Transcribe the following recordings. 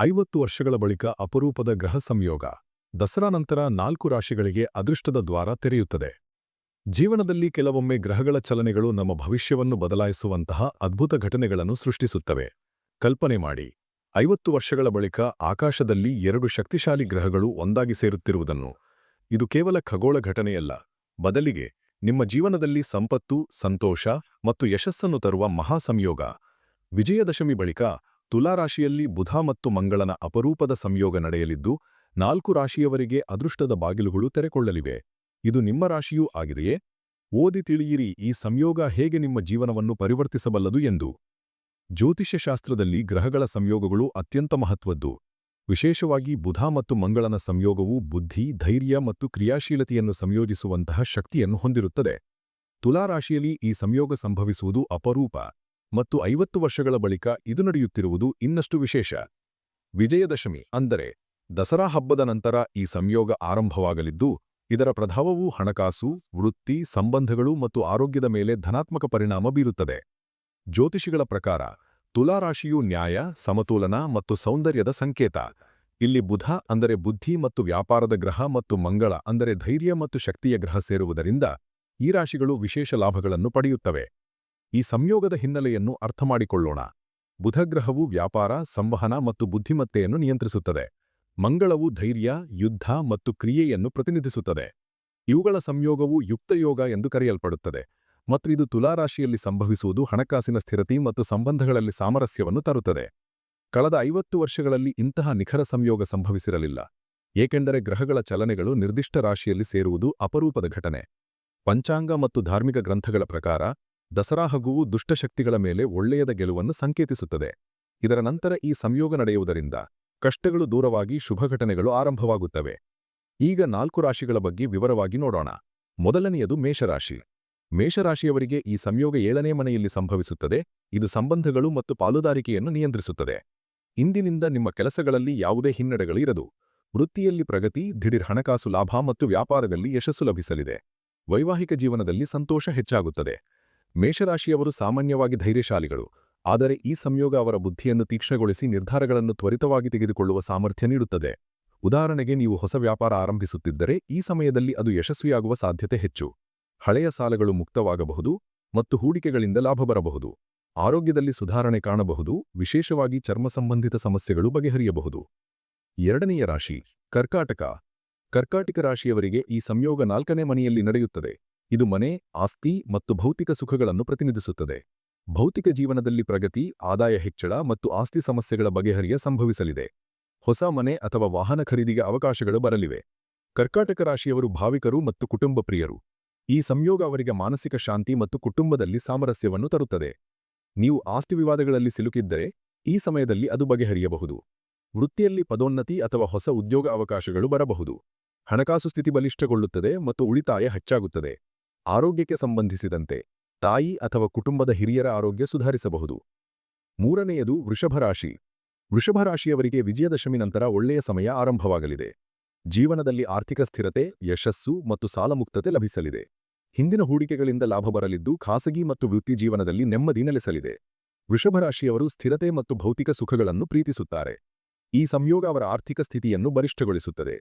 ಐವತ್ತು ವರ್ಷಗಳ ಬಳಿಕ ಅಪರೂಪದ ಗ್ರಹ ಸಂಯೋಗ. ದಸರಾ ನಂತರ ನಾಲ್ಕು ರಾಶಿಗಳಿಗೆ ಅದೃಷ್ಟದ ದ್ವಾರ ತೆರೆಯುತ್ತದೆ. ಜೀವನದಲ್ಲಿ ಕೆಲವೊಮ್ಮೆ ಗ್ರಹಗಳ ಚಲನೆಗಳು ನಮ್ಮ ಭವಿಷ್ಯವನ್ನು ಬದಲಾಯಿಸುವಂತಹ ಅದ್ಭುತ ಘಟನೆಗಳನ್ನು ಸೃಷ್ಟಿಸುತ್ತವೆ. ಕಲ್ಪನೆ ಮಾಡಿ. ಐವತ್ತು ವರ್ಷಗಳ ಬಳಿಕ ಆಕಾಶದಲ್ಲಿ ಎರಡು ಶಕ್ತಿಶಾಲಿ ಗ್ರಹಗಳು ಒಂದಾಗಿ ಸೇರುತ್ತಿರುವುದನ್ನು. ಇದು ಕೇವಲ ಖಗೋಳ ಘಟನೆಯಲ್ಲ. ಬದಲಿಗೆ, ನಿಮ್ಮ ಜೀವನದಲ್ಲಿ ಸಂಪತ್ತು, ಸಂತೋಷ ಮತ್ತು ಯಶಸ್ಸನ್ನು ತರುವ ಮಹಾಸಂಯೋಗ. ವಿಜಯದಶಮಿ ಬಳಿಕ ತುಲಾರಾಶಿಯಲ್ಲಿ ಬುಧ ಮತ್ತು ಮಂಗಳನ ಅಪರೂಪದ ಸಂಯೋಗ ನಡೆಯಲಿದ್ದು, ನಾಲ್ಕು ರಾಶಿಯವರಿಗೆ ಅದೃಷ್ಟದ ಬಾಗಿಲುಗಳು ತೆರೆಕೊಳ್ಳಲಿವೆ. ಇದು ನಿಮ್ಮ ರಾಶಿಯೂ ಆಗಿದೆಯೇ? ಓದಿ ತಿಳಿಯಿರಿ, ಈ ಸಂಯೋಗ ಹೇಗೆ ನಿಮ್ಮ ಜೀವನವನ್ನು ಪರಿವರ್ತಿಸಬಲ್ಲದು ಎಂದು. ಜ್ಯೋತಿಷ್ಯಶಾಸ್ತ್ರದಲ್ಲಿ ಗ್ರಹಗಳ ಸಂಯೋಗಗಳು ಅತ್ಯಂತ ಮಹತ್ವದ್ದು. ವಿಶೇಷವಾಗಿ ಬುಧ ಮತ್ತು ಮಂಗಳನ ಸಂಯೋಗವು ಬುದ್ಧಿ, ಧೈರ್ಯ ಮತ್ತು ಕ್ರಿಯಾಶೀಲತೆಯನ್ನು ಸಂಯೋಜಿಸುವಂತಹ ಶಕ್ತಿಯನ್ನು ಹೊಂದಿರುತ್ತದೆ. ತುಲಾರಾಶಿಯಲ್ಲಿ ಈ ಸಂಯೋಗ ಸಂಭವಿಸುವುದು ಅಪರೂಪ. ಮತ್ತು ಐವತ್ತು ವರ್ಷಗಳ ಬಳಿಕ ಇದು ನಡೆಯುತ್ತಿರುವುದು ಇನ್ನಷ್ಟು ವಿಶೇಷ. ವಿಜಯದಶಮಿ ಅಂದರೆ ದಸರಾ ಹಬ್ಬದ ನಂತರ ಈ ಸಂಯೋಗ ಆರಂಭವಾಗಲಿದ್ದು, ಇದರ ಪ್ರಭಾವವು ಹಣಕಾಸು, ವೃತ್ತಿ, ಸಂಬಂಧಗಳು ಮತ್ತು ಆರೋಗ್ಯದ ಮೇಲೆ ಧನಾತ್ಮಕ ಪರಿಣಾಮ ಬೀರುತ್ತದೆ. ಜ್ಯೋತಿಷಿಗಳ ಪ್ರಕಾರ ತುಲಾರಾಶಿಯು ನ್ಯಾಯ, ಸಮತೋಲನ ಮತ್ತು ಸೌಂದರ್ಯದ ಸಂಕೇತ. ಇಲ್ಲಿ ಬುಧ ಅಂದರೆ ಬುದ್ಧಿ ಮತ್ತು ವ್ಯಾಪಾರದ ಗ್ರಹ ಮತ್ತು ಮಂಗಳ ಅಂದರೆ ಧೈರ್ಯ ಮತ್ತು ಶಕ್ತಿಯ ಗ್ರಹ ಸೇರುವುದರಿಂದ ಈ ರಾಶಿಗಳು ವಿಶೇಷ ಲಾಭಗಳನ್ನು ಪಡೆಯುತ್ತವೆ. ಈ ಸಂಯೋಗದ ಹಿನ್ನೆಲೆಯನ್ನು ಅರ್ಥಮಾಡಿಕೊಳ್ಳೋಣ. ಬುಧಗ್ರಹವು ವ್ಯಾಪಾರ, ಸಂವಹನ ಮತ್ತು ಬುದ್ಧಿಮತ್ತೆಯನ್ನು ನಿಯಂತ್ರಿಸುತ್ತದೆ. ಮಂಗಳವು ಧೈರ್ಯ, ಯುದ್ಧ ಮತ್ತು ಕ್ರಿಯೆಯನ್ನು ಪ್ರತಿನಿಧಿಸುತ್ತದೆ. ಇವುಗಳ ಸಂಯೋಗವು ಯುಕ್ತಯೋಗ ಎಂದು ಕರೆಯಲ್ಪಡುತ್ತದೆ. ಮತ್ತು ಇದು ತುಲಾರಾಶಿಯಲ್ಲಿ ಸಂಭವಿಸುವುದು ಹಣಕಾಸಿನ ಸ್ಥಿರತೆ ಮತ್ತು ಸಂಬಂಧಗಳಲ್ಲಿ ಸಾಮರಸ್ಯವನ್ನು ತರುತ್ತದೆ. ಕಳೆದ ಐವತ್ತು ವರ್ಷಗಳಲ್ಲಿ ಇಂತಹ ನಿಖರ ಸಂಯೋಗ ಸಂಭವಿಸಿರಲಿಲ್ಲ. ಏಕೆಂದರೆ ಗ್ರಹಗಳ ಚಲನೆಗಳು ನಿರ್ದಿಷ್ಟ ರಾಶಿಯಲ್ಲಿ ಸೇರುವುದು ಅಪರೂಪದ ಘಟನೆ. ಪಂಚಾಂಗ ಮತ್ತು ಧಾರ್ಮಿಕ ಗ್ರಂಥಗಳ ಪ್ರಕಾರ ದಸರಾ ಹಗುವು ದುಷ್ಟಶಕ್ತಿಗಳ ಮೇಲೆ ಒಳ್ಳೆಯದ ಗೆಲುವನ್ನು ಸಂಕೇತಿಸುತ್ತದೆ. ಇದರ ನಂತರ ಈ ಸಂಯೋಗ ನಡೆಯುವುದರಿಂದ ಕಷ್ಟಗಳು ದೂರವಾಗಿ ಶುಭ ಘಟನೆಗಳು ಆರಂಭವಾಗುತ್ತವೆ. ಈಗ ನಾಲ್ಕು ರಾಶಿಗಳ ಬಗ್ಗೆ ವಿವರವಾಗಿ ನೋಡೋಣ. ಮೊದಲನೆಯದು ಮೇಷರಾಶಿ. ಮೇಷರಾಶಿಯವರಿಗೆ ಈ ಸಂಯೋಗ ಏಳನೇ ಮನೆಯಲ್ಲಿ ಸಂಭವಿಸುತ್ತದೆ. ಇದು ಸಂಬಂಧಗಳು ಮತ್ತು ಪಾಲುದಾರಿಕೆಯನ್ನು ನಿಯಂತ್ರಿಸುತ್ತದೆ. ಇಂದಿನಿಂದ ನಿಮ್ಮ ಕೆಲಸಗಳಲ್ಲಿ ಯಾವುದೇ ಹಿನ್ನಡೆಗಳು ಇರದು. ವೃತ್ತಿಯಲ್ಲಿ ಪ್ರಗತಿ, ದಿಢೀರ್ ಹಣಕಾಸು ಲಾಭ ಮತ್ತು ವ್ಯಾಪಾರದಲ್ಲಿ ಯಶಸ್ಸು ಲಭಿಸಲಿದೆ. ವೈವಾಹಿಕ ಜೀವನದಲ್ಲಿ ಸಂತೋಷ ಹೆಚ್ಚಾಗುತ್ತದೆ. ಮೇಷರಾಶಿಯವರು ಸಾಮಾನ್ಯವಾಗಿ ಧೈರ್ಯಶಾಲಿಗಳು, ಆದರೆ ಈ ಸಂಯೋಗ ಅವರ ಬುದ್ಧಿಯನ್ನು ತೀಕ್ಷ್ಣಗೊಳಿಸಿ ನಿರ್ಧಾರಗಳನ್ನು ತ್ವರಿತವಾಗಿ ತೆಗೆದುಕೊಳ್ಳುವ ಸಾಮರ್ಥ್ಯ ನೀಡುತ್ತದೆ. ಉದಾಹರಣೆಗೆ, ನೀವು ಹೊಸ ವ್ಯಾಪಾರ ಆರಂಭಿಸುತ್ತಿದ್ದರೆ, ಈ ಸಮಯದಲ್ಲಿ ಅದು ಯಶಸ್ವಿಯಾಗುವ ಸಾಧ್ಯತೆ ಹೆಚ್ಚು. ಹಳೆಯ ಸಾಲಗಳು ಮುಕ್ತವಾಗಬಹುದು ಮತ್ತು ಹೂಡಿಕೆಗಳಿಂದ ಲಾಭ ಬರಬಹುದು. ಆರೋಗ್ಯದಲ್ಲಿ ಸುಧಾರಣೆ ಕಾಣಬಹುದು, ವಿಶೇಷವಾಗಿ ಚರ್ಮ ಸಂಬಂಧಿತ ಸಮಸ್ಯೆಗಳು ಬಗೆಹರಿಯಬಹುದು. ಎರಡನೆಯ ರಾಶಿ, ಕರ್ಕಾಟಕ. ಕರ್ಕಾಟಕ ರಾಶಿಯವರಿಗೆ ಈ ಸಂಯೋಗ ನಾಲ್ಕನೇ ಮನೆಯಲ್ಲಿ ನಡೆಯುತ್ತದೆ. ಇದು ಮನೆ, ಆಸ್ತಿ ಮತ್ತು ಭೌತಿಕ ಸುಖಗಳನ್ನು ಪ್ರತಿನಿಧಿಸುತ್ತದೆ. ಭೌತಿಕ ಜೀವನದಲ್ಲಿ ಪ್ರಗತಿ, ಆದಾಯ ಹೆಚ್ಚಳ ಮತ್ತು ಆಸ್ತಿ ಸಮಸ್ಯೆಗಳ ಬಗೆಹರಿಯ ಸಂಭವಿಸಲಿದೆ. ಹೊಸ ಮನೆ ಅಥವಾ ವಾಹನ ಖರೀದಿಗೆ ಅವಕಾಶಗಳು ಬರಲಿವೆ. ಕರ್ಕಾಟಕ ರಾಶಿಯವರು ಭಾವಿಕರು ಮತ್ತು ಕುಟುಂಬ ಪ್ರಿಯರು. ಈ ಸಂಯೋಗ ಅವರಿಗೆ ಮಾನಸಿಕ ಶಾಂತಿ ಮತ್ತು ಕುಟುಂಬದಲ್ಲಿ ಸಾಮರಸ್ಯವನ್ನು ತರುತ್ತದೆ. ನೀವು ಆಸ್ತಿ ವಿವಾದಗಳಲ್ಲಿ ಸಿಲುಕಿದ್ದರೆ, ಈ ಸಮಯದಲ್ಲಿ ಅದು ಬಗೆಹರಿಯಬಹುದು. ವೃತ್ತಿಯಲ್ಲಿ ಪದೋನ್ನತಿ ಅಥವಾ ಹೊಸ ಉದ್ಯೋಗ ಅವಕಾಶಗಳು ಬರಬಹುದು. ಹಣಕಾಸು ಸ್ಥಿತಿ ಬಲಿಷ್ಠಗೊಳ್ಳುತ್ತದೆ ಮತ್ತು ಉಳಿತಾಯ ಹೆಚ್ಚಾಗುತ್ತದೆ. ಆರೋಗ್ಯಕ್ಕೆ ಸಂಬಂಧಿಸಿದಂತೆ ತಾಯಿ ಅಥವಾ ಕುಟುಂಬದ ಹಿರಿಯರ ಆರೋಗ್ಯ ಸುಧಾರಿಸಬಹುದು. ಮೂರನೆಯದು ವೃಷಭರಾಶಿ ವೃಷಭರಾಶಿಯವರಿಗೆ ವಿಜಯದಶಮಿ ನಂತರ ಒಳ್ಳೆಯ ಸಮಯ ಆರಂಭವಾಗಲಿದೆ. ಜೀವನದಲ್ಲಿ ಆರ್ಥಿಕ ಸ್ಥಿರತೆ, ಯಶಸ್ಸು ಮತ್ತು ಸಾಲಮುಕ್ತತೆ ಲಭಿಸಲಿದೆ. ಹಿಂದಿನ ಹೂಡಿಕೆಗಳಿಂದ ಲಾಭ ಬರಲಿದ್ದು ಖಾಸಗಿ ಮತ್ತು ವೃತ್ತಿ ಜೀವನದಲ್ಲಿ ನೆಮ್ಮದಿ ನೆಲೆಸಲಿದೆ. ವೃಷಭರಾಶಿಯವರು ಸ್ಥಿರತೆ ಮತ್ತು ಭೌತಿಕ ಸುಖಗಳನ್ನು ಪ್ರೀತಿಸುತ್ತಾರೆ. ಈ ಸಂಯೋಗ ಅವರ ಆರ್ಥಿಕ ಸ್ಥಿತಿಯನ್ನು ಬರಿಷ್ಠಗೊಳಿಸುತ್ತದೆ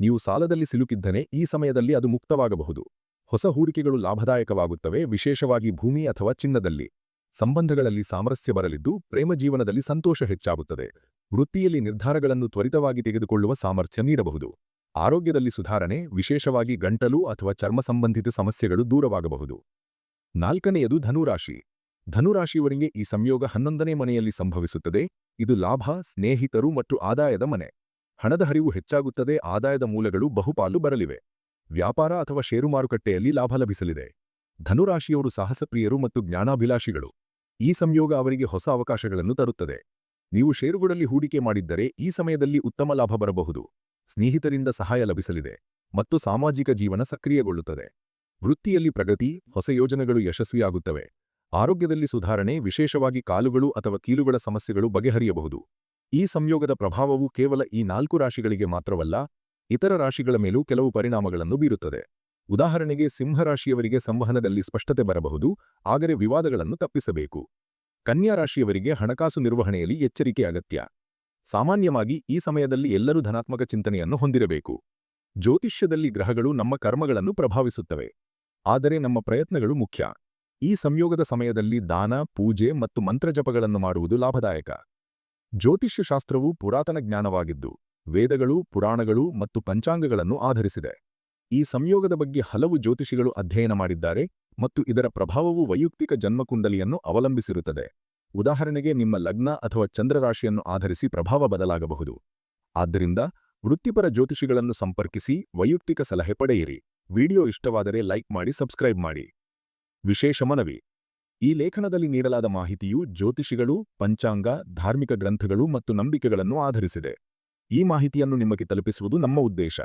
ನೀವು ಸಾಲದಲ್ಲಿ ಸಿಲುಕಿದ್ದನೆ ಈ ಸಮಯದಲ್ಲಿ ಅದು ಮುಕ್ತವಾಗಬಹುದು. ಹೊಸ ಹೂಡಿಕೆಗಳು ಲಾಭದಾಯಕವಾಗುತ್ತವೆ, ವಿಶೇಷವಾಗಿ ಭೂಮಿ ಅಥವಾ ಚಿನ್ನದಲ್ಲಿ. ಸಂಬಂಧಗಳಲ್ಲಿ ಸಾಮರಸ್ಯ ಬರಲಿದ್ದು, ಪ್ರೇಮ ಜೀವನದಲ್ಲಿ ಸಂತೋಷ ಹೆಚ್ಚಾಗುತ್ತದೆ. ವೃತ್ತಿಯಲ್ಲಿ ನಿರ್ಧಾರಗಳನ್ನು ತ್ವರಿತವಾಗಿ ತೆಗೆದುಕೊಳ್ಳುವ ಸಾಮರ್ಥ್ಯ ನೀಡಬಹುದು. ಆರೋಗ್ಯದಲ್ಲಿ ಸುಧಾರಣೆ, ವಿಶೇಷವಾಗಿ ಗಂಟಲು ಅಥವಾ ಚರ್ಮ ಸಂಬಂಧಿತ ಸಮಸ್ಯೆಗಳು ದೂರವಾಗಬಹುದು. ನಾಲ್ಕನೆಯದು ಧನುರಾಶಿ. ಧನುರಾಶಿಯವರಿಗೆ ಈ ಸಂಯೋಗ ಹನ್ನೊಂದನೇ ಮನೆಯಲ್ಲಿ ಸಂಭವಿಸುತ್ತದೆ. ಇದು ಲಾಭ, ಸ್ನೇಹಿತರು ಮತ್ತು ಆದಾಯದ ಮನೆ. ಹಣದ ಹರಿವು ಹೆಚ್ಚಾಗುತ್ತದೆ, ಆದಾಯದ ಮೂಲಗಳು ಬಹುಪಾಲು ಬರಲಿವೆ. ವ್ಯಾಪಾರ ಅಥವಾ ಷೇರು ಮಾರುಕಟ್ಟೆಯಲ್ಲಿ ಲಾಭ ಲಭಿಸಲಿದೆ. ಧನುರಾಶಿಯವರು ಸಾಹಸಪ್ರಿಯರು ಮತ್ತು ಜ್ಞಾನಾಭಿಲಾಷಿಗಳು. ಈ ಸಂಯೋಗ ಅವರಿಗೆ ಹೊಸ ಅವಕಾಶಗಳನ್ನು ತರುತ್ತದೆ. ನೀವು ಷೇರುಗಳಲ್ಲಿ ಹೂಡಿಕೆ ಮಾಡಿದ್ದರೆ ಈ ಸಮಯದಲ್ಲಿ ಉತ್ತಮ ಲಾಭ ಬರಬಹುದು. ಸ್ನೇಹಿತರಿಂದ ಸಹಾಯ ಲಭಿಸಲಿದೆ ಮತ್ತು ಸಾಮಾಜಿಕ ಜೀವನ ಸಕ್ರಿಯಗೊಳ್ಳುತ್ತದೆ. ವೃತ್ತಿಯಲ್ಲಿ ಪ್ರಗತಿ, ಹೊಸ ಯೋಜನೆಗಳು ಯಶಸ್ವಿಯಾಗುತ್ತವೆ. ಆರೋಗ್ಯದಲ್ಲಿ ಸುಧಾರಣೆ, ವಿಶೇಷವಾಗಿ ಕಾಲುಗಳು ಅಥವಾ ಕೀಲುಗಳ ಸಮಸ್ಯೆಗಳು ಬಗೆಹರಿಯಬಹುದು. ಈ ಸಂಯೋಗದ ಪ್ರಭಾವವು ಕೇವಲ ಈ ನಾಲ್ಕು ರಾಶಿಗಳಿಗೆ ಮಾತ್ರವಲ್ಲ ಇತರ ರಾಶಿಗಳ ಮೇಲೂ ಕೆಲವು ಪರಿಣಾಮಗಳನ್ನು ಬೀರುತ್ತದೆ. ಉದಾಹರಣೆಗೆ, ಸಿಂಹರಾಶಿಯವರಿಗೆ ಸಂವಹನದಲ್ಲಿ ಸ್ಪಷ್ಟತೆ ಬರಬಹುದು, ಆದರೆ ವಿವಾದಗಳನ್ನು ತಪ್ಪಿಸಬೇಕು. ಕನ್ಯಾ ರಾಶಿಯವರಿಗೆ ಹಣಕಾಸು ನಿರ್ವಹಣೆಯಲ್ಲಿ ಎಚ್ಚರಿಕೆ ಅಗತ್ಯ. ಸಾಮಾನ್ಯವಾಗಿ, ಈ ಸಮಯದಲ್ಲಿ ಎಲ್ಲರೂ ಧನಾತ್ಮಕ ಚಿಂತನೆಯನ್ನು ಹೊಂದಿರಬೇಕು. ಜ್ಯೋತಿಷ್ಯದಲ್ಲಿ ಗ್ರಹಗಳು ನಮ್ಮ ಕರ್ಮಗಳನ್ನು ಪ್ರಭಾವಿಸುತ್ತವೆ. ಆದರೆ ನಮ್ಮ ಪ್ರಯತ್ನಗಳು ಮುಖ್ಯ. ಈ ಸಂಯೋಗದ ಸಮಯದಲ್ಲಿ ದಾನ, ಪೂಜೆ ಮತ್ತು ಮಂತ್ರಜಪಗಳನ್ನು ಮಾಡುವುದು ಲಾಭದಾಯಕ. ಜ್ಯೋತಿಷ್ಯಶಾಸ್ತ್ರವು ಪುರಾತನ ಜ್ಞಾನವಾಗಿದ್ದು ವೇದಗಳು ಪುರಾಣಗಳು ಮತ್ತು ಪಂಚಾಂಗಗಳನ್ನು ಆಧರಿಸಿದೆ. ಈ ಸಂಯೋಗದ ಬಗ್ಗೆ ಹಲವು ಜ್ಯೋತಿಷಿಗಳು ಅಧ್ಯಯನ ಮಾಡಿದ್ದಾರೆ ಮತ್ತು ಇದರ ಪ್ರಭಾವವು ವೈಯಕ್ತಿಕ ಜನ್ಮಕುಂಡಲಿಯನ್ನು ಅವಲಂಬಿಸಿರುತ್ತದೆ. ಉದಾಹರಣೆಗೆ ನಿಮ್ಮ ಲಗ್ನ ಅಥವಾ ಚಂದ್ರರಾಶಿಯನ್ನು ಆಧರಿಸಿ ಪ್ರಭಾವ ಬದಲಾಗಬಹುದು. ಆದ್ದರಿಂದ ವೃತ್ತಿಪರ ಜ್ಯೋತಿಷಿಗಳನ್ನು ಸಂಪರ್ಕಿಸಿ ವೈಯಕ್ತಿಕ ಸಲಹೆ ಪಡೆಯಿರಿ. ವಿಡಿಯೋ ಇಷ್ಟವಾದರೆ ಲೈಕ್ ಮಾಡಿ, ಸಬ್ಸ್ಕ್ರೈಬ್ ಮಾಡಿ. ವಿಶೇಷ ಮನವಿ. ಈ ಲೇಖನದಲ್ಲಿ ನೀಡಲಾದ ಮಾಹಿತಿಯು ಜ್ಯೋತಿಷಿಗಳು, ಪಂಚಾಂಗ, ಧಾರ್ಮಿಕ ಗ್ರಂಥಗಳು ಮತ್ತು ನಂಬಿಕೆಗಳನ್ನು ಆಧರಿಸಿದೆ. ಈ ಮಾಹಿತಿಯನ್ನು ನಿಮಗೆ ತಲುಪಿಸುವುದು ನಮ್ಮ ಉದ್ದೇಶ.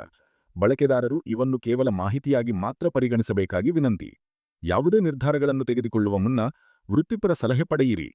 ಬಳಕೆದಾರರು ಇವನ್ನು ಕೇವಲ ಮಾಹಿತಿಯಾಗಿ ಮಾತ್ರ ಪರಿಗಣಿಸಬೇಕಾಗಿ ವಿನಂತಿ. ಯಾವುದೇ ನಿರ್ಧಾರಗಳನ್ನು ತೆಗೆದುಕೊಳ್ಳುವ ಮುನ್ನ ವೃತ್ತಿಪರ ಸಲಹೆ ಪಡೆಯಿರಿ.